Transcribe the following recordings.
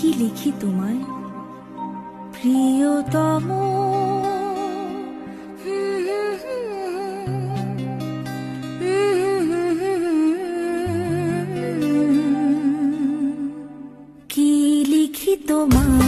কি লিখি তোমায়। প্রিয়তম কি লিখি তোমায়?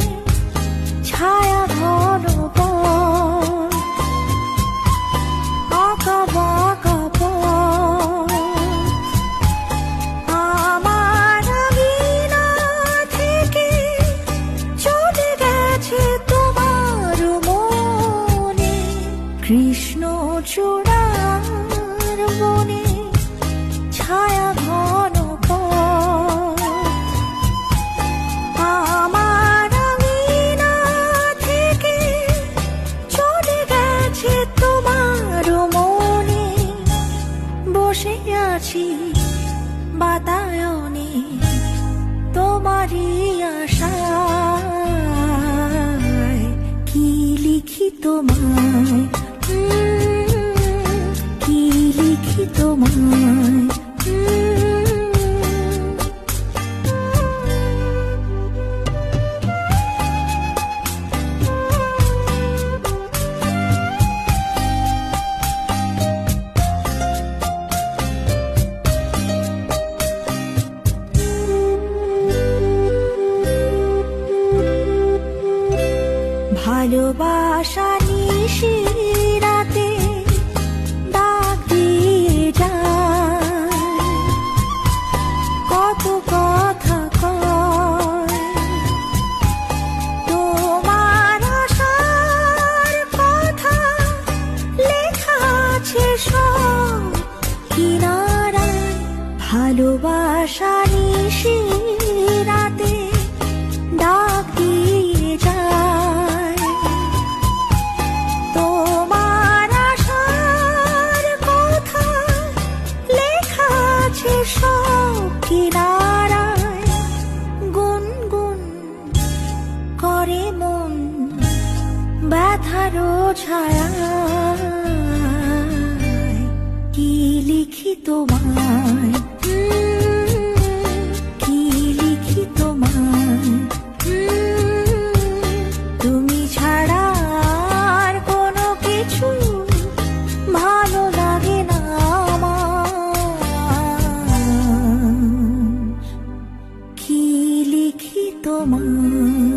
কৃষ্ণ চূড়ার বনে ছায়া ঘন। আমার থেকে চলে গেছে তোমার বসে আছি বাতায়নে লিখি তোমায়? কি। ভালোবাসা নিশিরাতে ভালোবাসা যায়। তোমার লেখা আছে করে মন ব্যথারও ছায়া কি লিখি তোমায়? 多么。